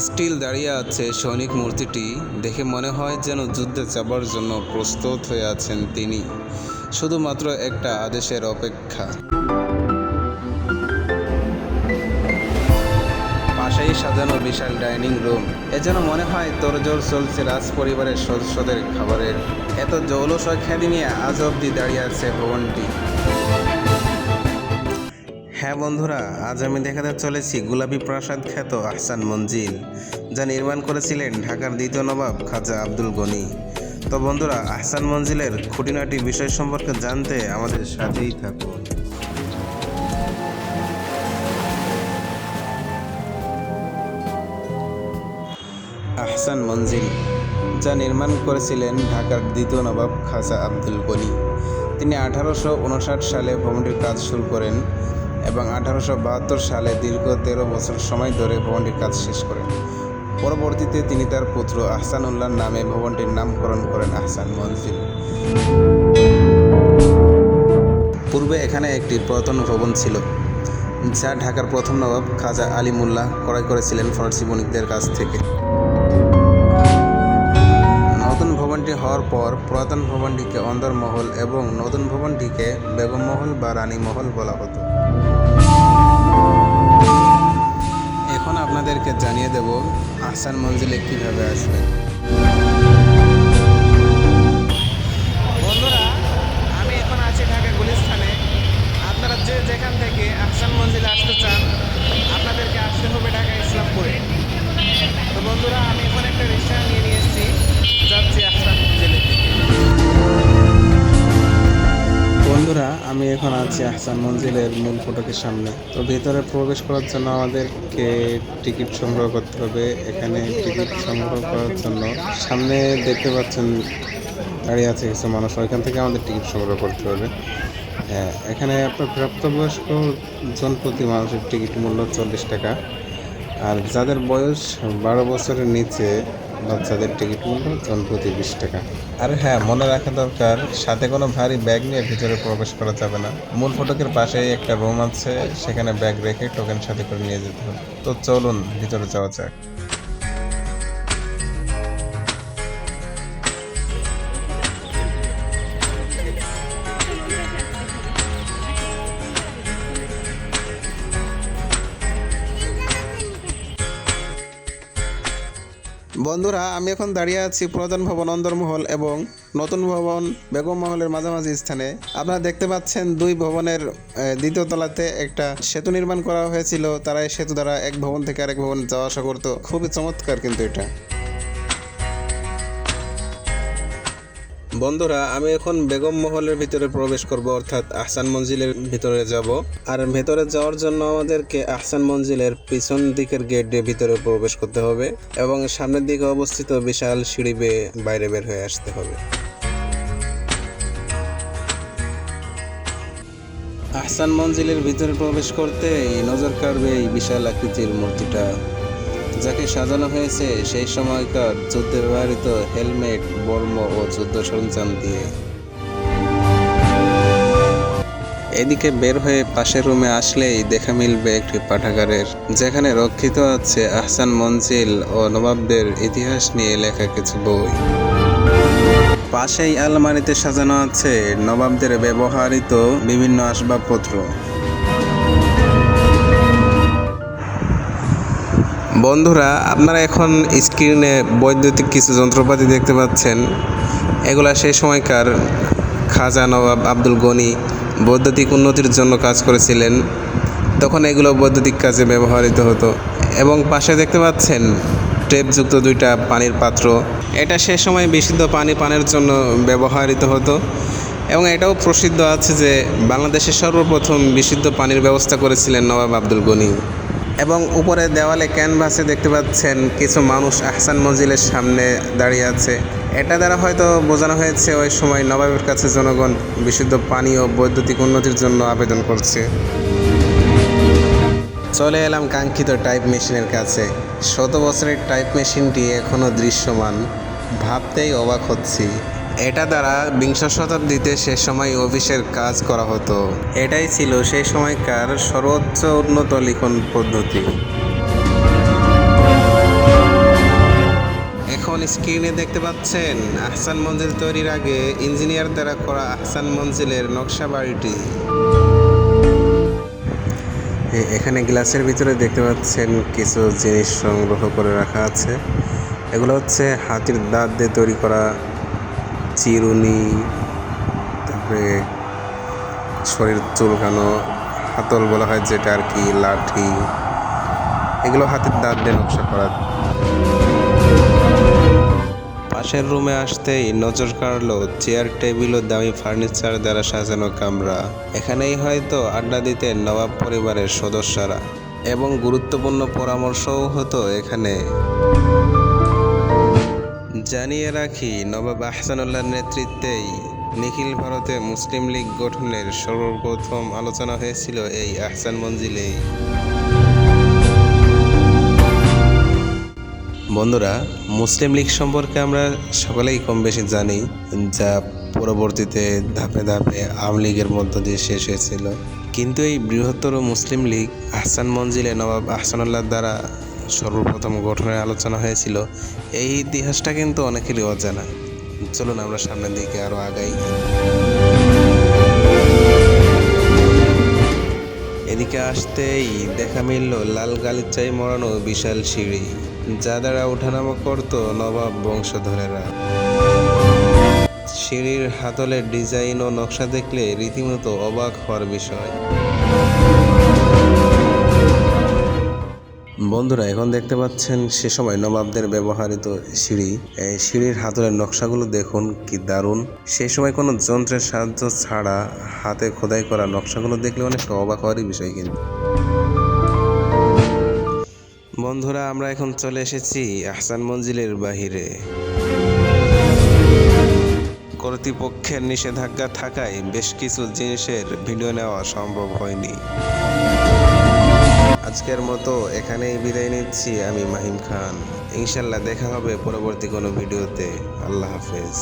Still দাঁড়িয়ে আছে সৈনিক মূর্তিটি। দেখে মনে হয় যেন যুদ্ধে যাবার জন্য প্রস্তুত হয়ে আছেন তিনি। শুধুমাত্র একটা আদেশের অপেক্ষা। পাশেই সাজানো বিশাল ডাইনিং রুম। এ যেন মনে হয় তোরজোর চলছে রাজ পরিবারের সদস্যদের খাবারের। এত জৌলসয় খ্যাতি নিয়ে আজ অব্দি দাঁড়িয়ে আছে ভবনটি। হ্যাঁ বন্ধুরা, আজ আমি দেখাতে চলেছি গোলাপী প্রাসাদ খ্যাত আহসান মঞ্জিল, যা নির্মাণ করেছিলেন ঢাকার দ্বিতীয় নবাব খাজা আব্দুল গনি। তো বন্ধুরা, আহসান মঞ্জিলের খুঁটিনাটি বিষয় সম্পর্কে জানতে আমাদের সাথেই থাকুন। আহসান মঞ্জিল, যা নির্মাণ করেছিলেন ঢাকার দ্বিতীয় নবাব খাজা আব্দুল গনি। তিনি আঠারোশো উনষাট সালে ভবনটির কাজ শুরু করেন। এবং আঠারোশো বাহাত্তর সালে দীর্ঘ তেরো বছর সময় ধরে ভবনটির কাজ শেষ করেন। পরবর্তীতে তিনি তার পুত্র আহসানুল্লাহর নামে ভবনটির নামকরণ করেন আহসান মঞ্জিল। পূর্বে এখানে একটি পুরাতন ভবন ছিল, যা ঢাকার প্রথম নবাব খাজা আলিমুল্লাহ ক্রয় করেছিলেন ফরাসি বণিকদের কাছ থেকে। নতুন ভবনটি হওয়ার পর পুরাতন ভবনটিকে অন্দরমহল এবং নতুন ভবনটিকে বেগম মহল বা রানী মহল বলা হতো। আপনাদেরকে জানিয়ে দেব আহসান মঞ্জিলে কীভাবে আসবেন। বন্ধুরা, আমি এখন আছি আহসান মঞ্জিলের মূল ফটকের সামনে। তো ভেতরে প্রবেশ করার জন্য আমাদেরকে টিকিট সংগ্রহ করতে হবে। এখানে টিকিট সংগ্রহ করার জন্য সামনে দেখতে পাচ্ছেন দাঁড়িয়ে আছে কিছু মানুষ। ওইখান থেকে আমাদের টিকিট সংগ্রহ করতে হবে। হ্যাঁ এখানে আপনার প্রাপ্তবয়স্ক জন প্রতি মানুষের টিকিট মূল্য চল্লিশ টাকা। আর যাদের বয়স বারো বছরের নিচে বাচ্চাদের টিকিট মূল্য জন প্রতি বিশ টাকা। আর হ্যাঁ মনে রাখা দরকার, সাথে কোনো ভারী ব্যাগ নিয়ে ভিতরে প্রবেশ করা যাবে না। মূল ফটকের পাশেই একটা রুম আছে, সেখানে ব্যাগ রেখে টোকেন সাথে করে নিয়ে যেতে হবে। তো চলুন, ভিতরে যাওয়া যাক। বন্ধুরা, আমি এখন দাঁড়িয়ে আছি পুরাতন ভবন অন্দরমহল এবং নতুন ভবন বেগম মহলের মাঝামাঝি স্থানে। আপনারা দেখতে পাচ্ছেন দুই ভবনের দ্বিতীয় তলাতে একটা সেতু নির্মাণ করা হয়েছিল। তারা এই সেতু দ্বারা এক ভবন থেকে আরেক ভবন যাওয়া আসা করতো। খুবই চমৎকার কিন্তু এটা। বন্ধুরা, আমি এখন বেগম মহলের ভিতরে প্রবেশ করব, অর্থাৎ আহসান মঞ্জিলের ভিতরে যাব। আর ভেতরে যাওয়ার জন্য আমাদেরকে আহসান মঞ্জিলের পিছন দিকের গেট দিয়ে ভিতরে প্রবেশ করতে হবে এবং সামনের দিকে অবস্থিত বিশাল সিঁড়ি বেয়ে বাইরে বের হয়ে আসতে হবে। আহসান মঞ্জিলের ভিতরে প্রবেশ করতে এই নজর কাড়বে এই বিশাল আকৃতির মূর্তিটা। যাকে সাজানো হয়েছে, সেই সময়কার যুদ্ধে ব্যবহৃত হেলমেট, বর্ম ও যুদ্ধ সরঞ্জাম দিয়ে। এদিকে বের হয়ে পাশের রুমে আসলেই দেখা মিলবে একটি পাঠাগারের, যেখানে রক্ষিত আছে আহসান মঞ্জিল ও নবাবদের ইতিহাস নিয়ে লেখা কিছু বই। পাশেই আলমারিতে সাজানো আছে নবাবদের ব্যবহৃত বিভিন্ন আসবাবপত্র। বন্ধুরা, আপনারা এখন স্ক্রিনে বৈদ্যুতিক কিছু যন্ত্রপাতি দেখতে পাচ্ছেন। এগুলা সেই সময়কার খাজা নবাব আব্দুল গনি বৈদ্যুতিক উন্নতির জন্য কাজ করেছিলেন। তখন এগুলো বৈদ্যুতিক কাজে ব্যবহৃত হতো। এবং পাশে দেখতে পাচ্ছেন টেপযুক্ত দুইটা পানির পাত্র। এটা সে সময় বিশুদ্ধ পানি পানের জন্য ব্যবহৃত হতো। এবং এটাও প্রসিদ্ধ আছে যে, বাংলাদেশের সর্বপ্রথম বিশুদ্ধ পানির ব্যবস্থা করেছিলেন নবাব আব্দুল গনি। এবং উপরে দেওয়ালে ক্যানভাসে দেখতে পাচ্ছেন কিছু মানুষ আহসান মঞ্জিলের সামনে দাঁড়িয়ে আছে। এটা দ্বারা হয়তো বোঝানো হয়েছে ওই সময় নবাবের কাছে জনগণ বিশুদ্ধ পানি ও বৈদ্যুতিক উন্নতির জন্য আবেদন করছে। চলে এলাম কাঙ্ক্ষিত টাইপ মেশিনের কাছে। শত বছরের টাইপ মেশিনটি এখনও দৃশ্যমান। ভাবতেই অবাক হচ্ছি। এটা দ্বারা বিংশ শতাব্দীতে সে সময় অফিসের কাজ করা হতো। এটাই ছিল সেই সময়কার সর্বোচ্চ উন্নত লিখন পদ্ধতি। এখন স্ক্রিনে দেখতে পাচ্ছেন আহসান মঞ্জিল তৈরির আগে ইঞ্জিনিয়ার দ্বারা করা আহসান মঞ্জিলের নকশা বাড়িটি। এখানে গ্লাসের ভিতরে দেখতে পাচ্ছেন কিছু জিনিস সংগ্রহ করে রাখা আছে। এগুলো হচ্ছে হাতির দাঁত দিয়ে তৈরি করা চিরুনি, তারপরে শরীর চুলকানো, হাতল বলা হয় যেটা আর কি, লাঠি, এগুলো হাতের দাঁত দিয়ে নকশা করা। পাশের রুমে আসতেই নজর কাড়লো চেয়ার, টেবিল ও দামি ফার্নিচার দ্বারা সাজানো কামরা। এখানেই হয়তো আড্ডা দিতেন নবাব পরিবারের সদস্যরা। এবং গুরুত্বপূর্ণ পরামর্শও হতো এখানে। জানিয়ে রাখি, নবাব আহসানুল্লাহর নেতৃত্বেই নিখিল ভারতে মুসলিম লীগ গঠনের সর্বপ্রথম আলোচনা হয়েছিল এই আহসান মঞ্জিলেই বন্ধুরা, মুসলিম লীগ সম্পর্কে আমরা সকলেই কম বেশি জানি, যা পরবর্তীতে ধাপে ধাপে আওয়ামী লীগের মধ্য দিয়ে শেষ হয়েছিল। কিন্তু এই বৃহত্তর মুসলিম লীগ আহসান মঞ্জিলে নবাব আহসানুল্লাহ দ্বারা সর্বপ্রথম গঠনের আলোচনা হয়েছিল। এই ইতিহাসটা কিন্তু অনেকেরই অজানা। চলুন আমরা সামনের দিকে আরও আগাই। এদিকে আসতেই দেখা মিলল লাল গালিচাই মরানো বিশাল সিঁড়ি, যা দ্বারা ওঠানামা করত নবাব বংশধরেরা। সিঁড়ির হাতলের ডিজাইন ও নকশা দেখলে রীতিমতো অবাক হওয়ার বিষয়। বন্ধুরা, এখন দেখতে পাচ্ছেন সে সময় নবাবদের ব্যবহৃত সিঁড়ি। এই সিঁড়ির হাতলের নকশাগুলো দেখুন কি দারুণ। সেই সময় কোনো যন্ত্রের সাহায্য ছাড়া হাতে খোদাই করা নকশাগুলো দেখলে অনেক অবাক হওয়ারই বিষয় কিন্তু। বন্ধুরা, আমরা এখন চলে এসেছি আহসান মঞ্জিলের বাহিরে। কর্তৃপক্ষের নিষেধাজ্ঞা থাকায় বেশ কিছু জিনিসের ভিডিও নেওয়া সম্ভব হয়নি। আজকের মতো এখানেই বিদায় নিচ্ছি, আমি মাহিম খান। ইনশাল্লাহ দেখা হবে পরবর্তী কোনো ভিডিওতে। আল্লাহ হাফেজ।